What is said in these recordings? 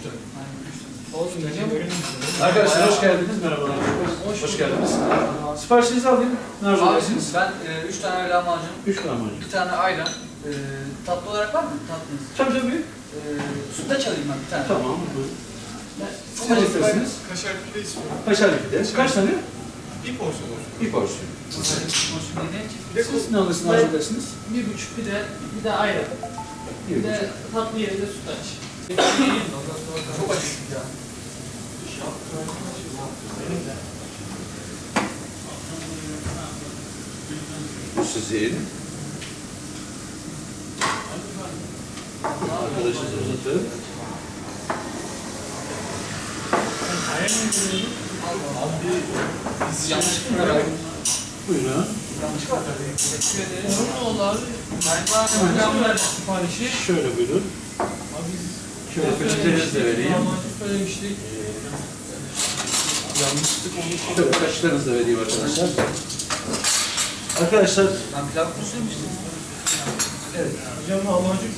Üçtür. Olsun hocam. Arkadaşlar hoş geldiniz. Merhabalar. Hoş, hoş geldiniz. Siparişinizi alayım. Nerede Abisiniz ben 3 e, tane lahmacun, 3 lahmacun, 1 tane ayran. E, tatlı olarak var mı tatlınız? Tabii tabii. E, sütlaç alayım ben bir tane. Tamam. Buyurun. Siz ne istersiniz? Kaşar pide istiyorum. Kaşar pide. Kaç tane? Bir porsiyon olsun. Bir porsiyon. Siz ne alırsınız, hazırlarsınız? Bir buçuk bir de, bir de ayran. Bir, bir de tatlı yerinde sütlaç. Çok acıktım ya. Bu sizin. Arkadaşınız uzatın. Biz yanlış mı herhalde? Buyurun. Yanlış var. Teşekkür ederim. Sorun oldu abi. Ben bana siparişi. Şöyle buyurun. Abi Şöyle peçetenizi de vereyim. Lahmacun söylemiştik. Yanlışlık olmuş. Şöyle kaşıklarınızı da vereyim arkadaşlar. Arkadaşlar Ben pilav kurusu yemiştim. Hocam lahmacun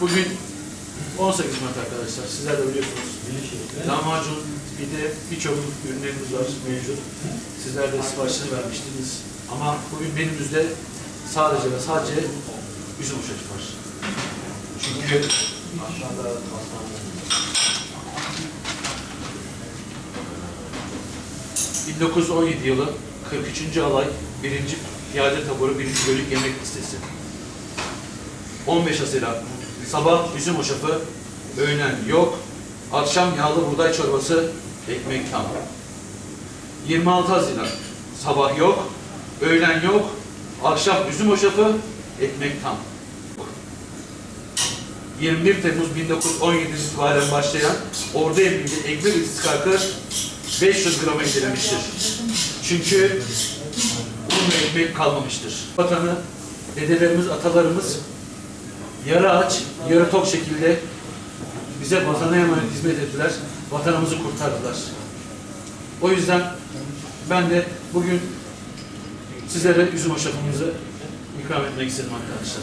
Bugün 18 Mart arkadaşlar. Sizler de biliyorsunuz. Lahmacun, bir de birçok ürünlerimiz var mevcut. Sizler de siparişini vermiştiniz. Ama bugün menümüzde sadece ve sadece üzüm uşacı var. Çünkü aşağıda 1917 yılı 43. alay 1. Piyade Taboru 1. Bölük Yemek Listesi. 15 Haziran sabah üzüm hoşafı, öğlen yok, akşam yağlı buğday çorbası, ekmek tam. 26 Haziran sabah yok, öğlen yok, akşam üzüm hoşafı, ekmek tam. 21 Temmuz 1917 itibaren başlayan ordu emrinde ekmek istikakı 500 grama indirilmiştir. Çünkü un ve ekmek kalmamıştır. Vatanı dedelerimiz, atalarımız yarı aç, yarı tok şekilde bize vatana emanet hizmet ettiler, vatanımızı kurtardılar. O yüzden ben de bugün sizlere üzüm hoşafımızı ikram etmek istedim arkadaşlar.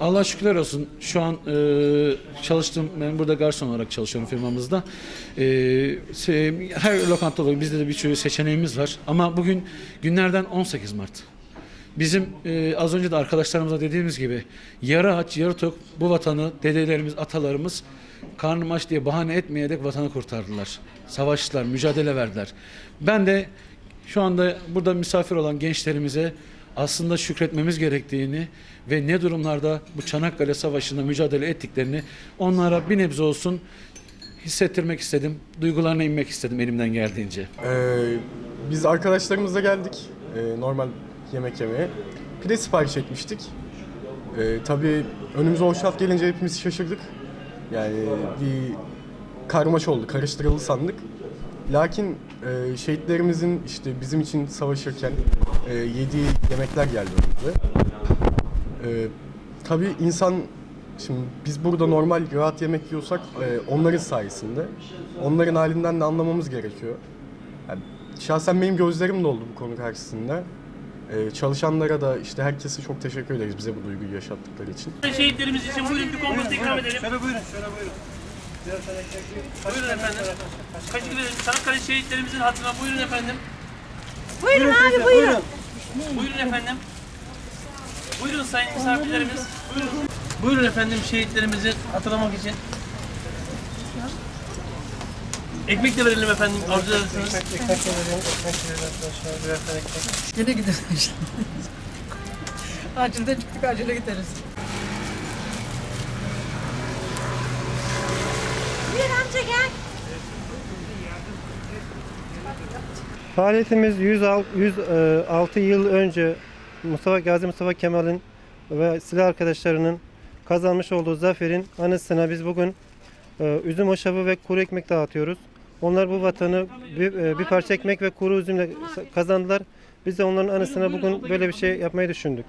Allah şükürler olsun. Şu an e, çalıştığım, ben burada garson olarak çalışıyorum firmamızda. E, se- her lokanta olarak bizde de birçok seçeneğimiz var. Ama bugün günlerden 18 Mart. Bizim e, az önce de arkadaşlarımıza dediğimiz gibi yarı aç, yarı tok bu vatanı dedelerimiz, atalarımız karnım aç diye bahane etmeyerek vatanı kurtardılar. Savaştılar, mücadele verdiler. Ben de şu anda burada misafir olan gençlerimize aslında şükretmemiz gerektiğini ve ne durumlarda bu Çanakkale Savaşı'nda mücadele ettiklerini onlara bir nebze olsun hissettirmek istedim. Duygularına inmek istedim elimden geldiğince. Ee, biz arkadaşlarımızla geldik. Ee, normal yemek yemeye. Pide sipariş etmiştik. Ee, tabii önümüze o şaf gelince hepimiz şaşırdık. Yani bir karmaş oldu, karıştırıldı sandık. Lakin e, şehitlerimizin işte bizim için savaşırken e, yediği yemekler geldi önümüze. Ee, tabii insan şimdi biz burada normal rahat yemek yiyorsak e, onların sayesinde onların halinden de anlamamız gerekiyor. Yani şahsen benim gözlerim doldu bu konu karşısında. Ee, çalışanlara da işte herkese çok teşekkür ederiz bize bu duyguyu yaşattıkları için. Şehitlerimiz için buyurun bir kompost ikram edelim. Şöyle buyurun, şöyle buyurun. Buyurun efendim. Kaç kilo Çanakkale şehitlerimizin hatırına buyurun efendim. Buyurun abi buyurun. Buyurun efendim. Buyurun sayın misafirlerimiz. Buyurun. Buyurun efendim şehitlerimizi hatırlamak için. Ekmek de verelim efendim arzu ederseniz. Yine gideriz işte. Acilden çıktık acile gideriz. Amca. Faaliyetimiz 106, 106 yıl önce Mustafa Gazi Mustafa Kemal'in ve silah arkadaşlarının kazanmış olduğu zaferin anısına biz bugün e, üzüm hoşafı ve kuru ekmek dağıtıyoruz. Onlar bu vatanı bir, e, bir parça ekmek ve kuru üzümle kazandılar. Biz de onların anısına bugün böyle bir şey yapmayı düşündük.